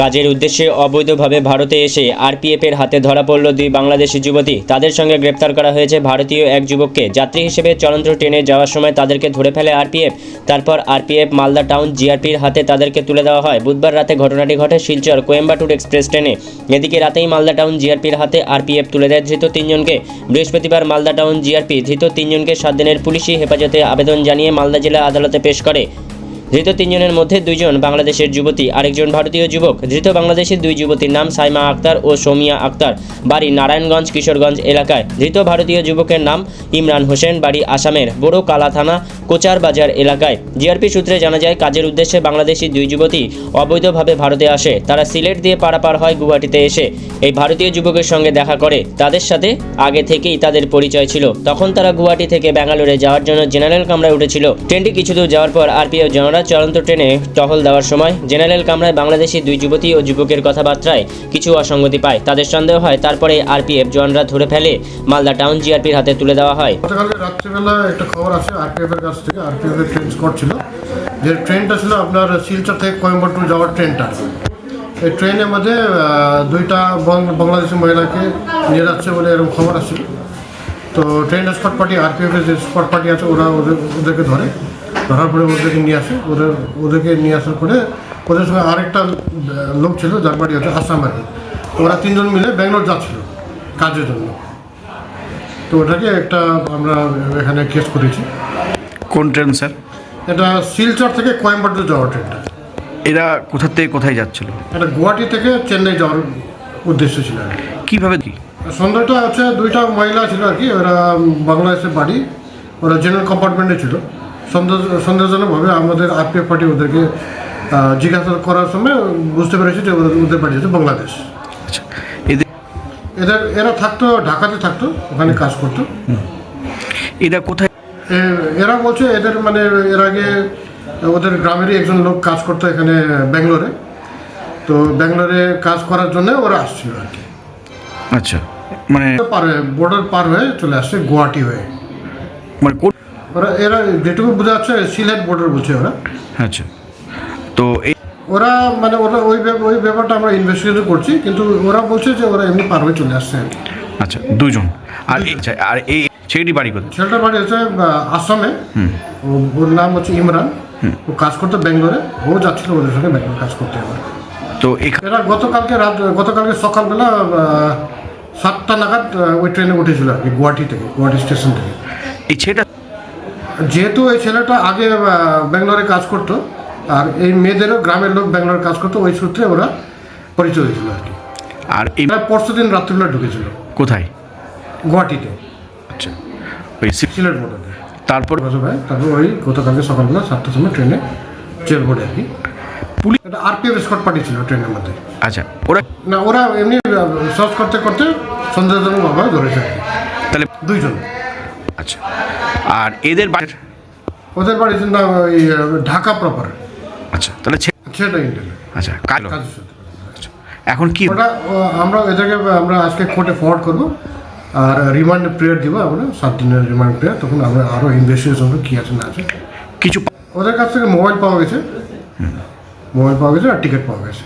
কাজের উদ্দেশ্যে অবৈধভাবে ভারতে এসে আরপিএফের হাতে ধরা পড়ল দুই বাংলাদেশি যুবতী। তাদের সঙ্গে গ্রেপ্তার করা হয়েছে ভারতীয় এক যুবককে। যাত্রী হিসেবে চলন্ত ট্রেনে যাওয়ার সময় তাদেরকে ধরে ফেলে আরপিএফ। তারপর আরপিএফ মালদা টাউন জিআরপির হাতে তাদেরকে তুলে দেওয়া হয়। বুধবার রাতে ঘটনাটি ঘটে শিলচর কোয়েম্বাটুর এক্সপ্রেস ট্রেনে। এদিকে রাতেই মালদা টাউন জিআরপির হাতে আরপিএফ তুলে দেয় ধৃত তিনজনকে। বৃহস্পতিবার মালদা টাউন জিআরপি ধৃত তিনজনকে সাত দিনের পুলিশি হেফাজতে আবেদন জানিয়ে মালদা জেলা আদালতে পেশ করে। ধৃত তিনজনের মধ্যে দুইজন বাংলাদেশের যুবতী, আরেকজন ভারতীয় যুবক। ধৃত বাংলাদেশের দুই যুবতীর নাম সাইমা আক্তার ও সোমিয়া আক্তার। বাড়ি নারায়ণগঞ্জ, কিশোরগঞ্জ এলাকায়। ধৃত ভারতীয় যুবকের নাম ইমরান হোসেন, বাড়ি আসামের, বড় কালা থানা, কোচার বাজার এলাকায়। জিআরপি সূত্রে জানা যায়, কাজের উদ্দেশ্যে বাংলাদেশি দুই যুবতী অবৈধভাবে ভারতে আসে। তারা সিলেট দিয়ে পারাপার হয় গুয়াহাটিতে এসে। এই ভারতীয় যুবকের সঙ্গে দেখা করে। তাদের সাথে আগে থেকেই তাদের পরিচয় ছিল। তখন তারা গুয়াহাটি থেকে ব্যাঙ্গালোরে যাওয়ার জন্য জেনারেল কামরায় উঠেছিল। ট্রেনটি কিছু দূর যাওয়ার পর আরপিএফ জনরা চলন্ত ট্রেনে টহল দেওয়ার সময় জেনারেল কামরায় বাংলাদেশি দুই যুবতী ও যুবকের কথাবার্তায় কিছু অসঙ্গতি পায়। তাদের সন্দেহ হয়, তারপরে আরপিএফ জওয়ানরা ধরে ফেলে মালদা টাউন জিআরপির হাতে তুলে দেওয়া হয়। গতকালকে রাত্রিবেলা একটা খবর আছে আরপিএফ এর কাছ থেকে। আরপিএফ ট্রেন ছিল। যে ট্রেনটা ছিল আপনার শিলচর থেকে কোয়েম্বাটুর যাওয়ার ট্রেনটা। এই ট্রেনের মধ্যে দুইটা বাংলাদেশি মহিলাকে নিয়ে যাচ্ছে বলে এরকম খবর আসছিল। তো ট্রেন স্কট পার্টি আরপিএফ এর যে স্কট পার্টি আছে, ওরা ওদের ওদেরকে ধরে। ধরার পরে ওদেরকে নিয়ে আসে। ওদের ওদেরকে নিয়ে আসার পরে ওদের সঙ্গে আরেকটা লোক ছিল যার বাড়ি হচ্ছে আসামের ওরা তিনজন মিলে ব্যাঙ্গালোর যাচ্ছিল কাজের জন্য। তো ওটাকে একটা আমরা এখানে কেস করেছি। কোন ট্রেন স্যার? এটা শিলচর থেকে কোয়েম্বাটুর যাওয়ার ট্রেনটা। এরা কোথা থেকে কোথায় যাচ্ছিল? এটা গুয়াহাটি থেকে চেন্নাই যাওয়ার উদ্দেশ্য ছিল আর। কীভাবে কি? সন্দেহটা হচ্ছে দুইটা মহিলা ছিল আর কি ওরা বাংলাদেশের বাড়ি ওরা জেনারেল কম্পার্টমেন্টে ছিল। সন্দেহ সন্দেহজনকভাবে আমাদের আরপিএফ পার্টি ওদেরকে জিজ্ঞাসা করার সময় বুঝতে পেরেছি যে ওদের বাড়ি হচ্ছে বাংলাদেশ। আচ্ছা। এদের এরা থাকতো ঢাকাতে থাকতো ওখানে কাজ করতো। এরা কোথায়? এরা বলছে এদের মানে এর আগে ওদের গ্রামেরই একজন লোক কাজ করতো এখানে ব্যাঙ্গালোরে। তো ব্যাঙ্গালোরে কাজ করার জন্য ওরা আসছিল আর কি। আচ্ছা। মানে পার হয়ে বর্ডার পার হয়ে চলে আসছে গুয়াহাটি হয়ে। মানে ওরা এরা যেটুকু বোঝা যাচ্ছে সিলেট বর্ডার বলছে ওরা। আচ্ছা। তো এই ওরা মানে ওরা ওই ওই ব্যাপারটা আমরা ইনভেস্টিগেশন করছি কিন্তু ওরা বলছে যে ওরা এমনি পার হয়ে চলে আসছে। আচ্ছা দুজন। আর এই- আচ্ছা, আর এই ছেলেটি বাড়ি কোথায়? ছেলেটার বাড়ি হচ্ছে আসামে। ওর নাম হচ্ছে ইমরান। ও কাজ করতো ব্যাঙ্গালোরে। ও যাচ্ছিল ওদের সঙ্গে ব্যাঙ্গালোর কাজ করতে এবার। তো এরা গতকালকে রাত গতকালকে সকালবেলা সাতটা নাগাদ ওই ট্রেনে উঠেছিল আর কি গুয়াহাটি থেকে গুয়াহাটি স্টেশন থেকে। এই ছেলেটা যেহেতু এই ছেলেটা আগে ব্যাঙ্গালোরে কাজ করতো আর এই মেয়েদেরও গ্রামের লোক ব্যাঙ্গালোরে কাজ করতো ওই সূত্রে ওরা পরিচয় হয়েছিল আর কি। আর এই পরশু দিন রাত্রিবেলা ঢুকেছিল। কোথায়? গুয়াহাটিতে। আচ্ছা। ওই সিলেট বর্ডারে তারপর? ভাই তারপর ওই গতকালকে সকালবেলা সাতটার সময় ট্রেনে চেল বোর্ডে আর কি। পুলিশ এটা আরপিএফ স্কট পার্টি ছিল ট্রেনের মধ্যে। আচ্ছা ওরা না ওরা এমনি সার্চ করতে করতে সন্দেহজনকভাবে ধরেছে আর কি। তাহলে দুইজন। আচ্ছা। আর এদের বাড়ি ওদের বাড়ির নাম ওই ঢাকা প্রপার আচ্ছা তাহলে ছে- সেটা আচ্ছা কাজ আচ্ছা এখন কি ওটা আমরা এদেরকে আমরা আজকে কোর্টে ফরওয়ার্ড করব। আর রিমান্ড প্রেয়ার দিব আমরা সাত দিনের রিমান্ড প্রেয়ার তখন আমরা আরও ইনভেস্টিগেশন কী আছে না আছে। কিছু ওদের কাছ থেকে মোবাইল পাওয়া গেছে। মোবাইল পাওয়া গেছে আর টিকিট পাওয়া গেছে।